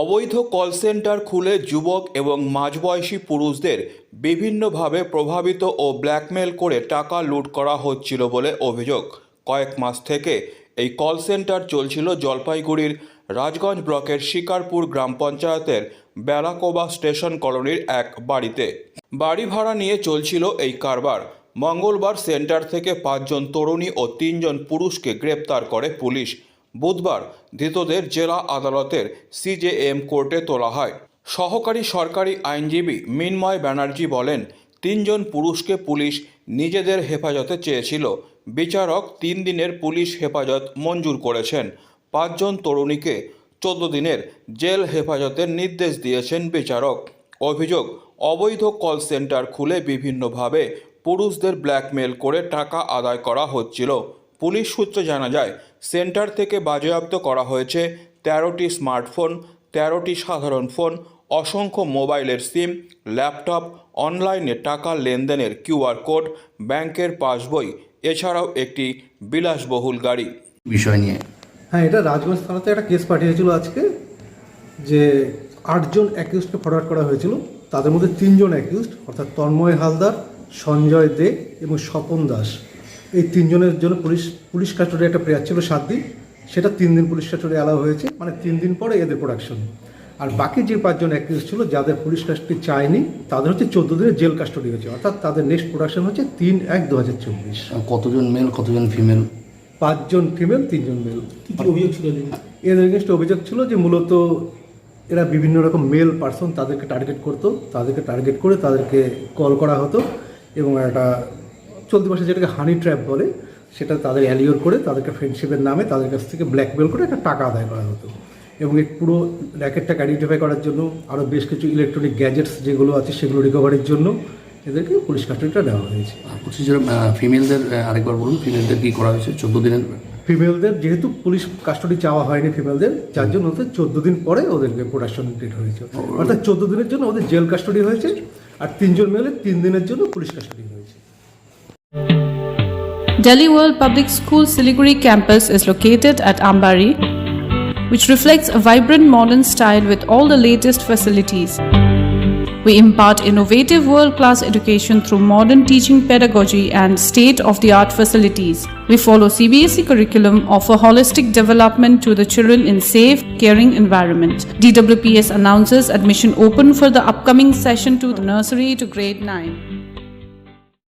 অবৈধ call centre খুলে যুবক এবং মাঝবয়সী পুরুষদের বিভিন্নভাবে প্রভাবিত ও ব্ল্যাকমেল করে টাকা লুট করা হচ্ছিল বলে অভিযোগ। কয়েক মাস থেকে এই কল সেন্টার চলছিল জলপাইগুড়ির রাজগঞ্জ ব্লকের শিকারপুর গ্রাম পঞ্চায়েতের বেলাকোবা স্টেশন কলোনির এক বাড়িতে। বাড়ি ভাড়া নিয়ে চলছিল এই কারবার। মঙ্গলবার সেন্টার থেকে পাঁচজন তরুণী ও তিনজন পুরুষকে গ্রেপ্তার করে পুলিশ। বুধবার ধৃতদের জেলা আদালতের সিজেএম কোর্টে তোলা হয়। সহকারী সরকারি আইনজীবী মিনময় ব্যানার্জি বলেন, তিনজন পুরুষকে পুলিশ নিজেদের হেফাজতে চেয়েছিল। বিচারক তিন দিনের পুলিশ হেফাজত মঞ্জুর করেছেন। পাঁচজন তরুণীকে চোদ্দ দিনের জেল হেফাজতের নির্দেশ দিয়েছেন বিচারক। অভিযোগ, অবৈধ কল সেন্টার খুলে বিভিন্নভাবে পুরুষদের ব্ল্যাকমেল করে টাকা আদায় করা হচ্ছিল। পুলিশ সূত্রে জানা যায় সেন্টার থেকে বাজেয়াপ্ত করা হয়েছে তেরোটি স্মার্টফোন তেরোটি সাধারণ ফোন অসংখ্য মোবাইলের সিম ল্যাপটপ অনলাইনে টাকা লেনদেনের কিউআর কোড ব্যাংকের পাসবই এছাড়াও একটি বিলাসবহুল গাড়ি। বিষয় নিয়ে। হ্যাঁ এটা রাজগঞ্জ থানাতে একটা কেস পাঠিয়েছিল আজকে যে আটজন অ্যাকিউজকে ফরওয়ার্ড করা হয়েছিল। তাদের মধ্যে তিনজন অ্যাকিউজড অর্থাৎ তন্ময় হালদার সঞ্জয় দে এবং স্বপন দাস। এই তিনজনের জন্য পুলিশ পুলিশ কাস্টডি একটা প্রেয়ার ছিল সাত দিন। সেটা তিন দিন পুলিশ কাস্টডি অ্যালাউ হয়েছে মানে তিন দিন পরে এদের প্রোডাকশন আর বাকি যে পাঁচজন অ্যাকিউজ ছিল যাদের পুলিশ কাস্টডি চায়নি তাদের হচ্ছে চোদ্দ দিনের জেল কাস্টডি হয়েছে। অর্থাৎ তাদের নেক্সট প্রোডাকশন হচ্ছে তিন এক দু হাজার চব্বিশ কতজন মেল কতজন ফিমেল পাঁচজন ফিমেল তিনজন মেল অভিযোগ ছিল এদের এগেনস্ট অভিযোগ ছিল যে মূলত এরা বিভিন্ন রকম মেল পার্সন তাদেরকে টার্গেট করতো তাদেরকে টার্গেট করে তাদেরকে কল করা হতো এবং একটা চলতি মাসে যেটাকে হানি ট্র্যাপ বলে সেটা তাদের অ্যালিওর করে তাদেরকে ফ্রেন্ডশিপের নামে তাদের কাছ থেকে ব্ল্যাকমেল করে একটা টাকা আদায় করা হতো। এবং এই পুরো র্যাকেটটাকে আইডেন্টিফাই করার জন্য আরও বেশ কিছু ইলেকট্রনিক গ্যাজেটস যেগুলো আছে সেগুলো রিকভারির জন্য এদেরকে পুলিশ কাস্টডিটা দেওয়া হয়েছে। আর বলছি যে ফিমেলদের আরেকবার বলুন ফিমেলদের কি করা হয়েছে? চোদ্দ দিনের ফিমেলদের যেহেতু পুলিশ কাস্টডি চাওয়া হয়নি ফিমেলদের যার জন্য ওদের চোদ্দ দিন পরে ওদেরকে প্রোডাকশন ডেট হয়েছে। অর্থাৎ চোদ্দ দিনের জন্য ওদের জেল কাস্টডি হয়েছে আর তিনজন মেলে তিন দিনের জন্য police custody Delhi World Public School Siliguri campus is located at Ambari, which reflects a vibrant modern style with all the latest facilities. We impart innovative world class education through modern teaching pedagogy and state of the art facilities. We follow CBSE curriculum, offer holistic development to the children in safe, caring environment. DWPS announces admission open for the upcoming session to the nursery to grade 9.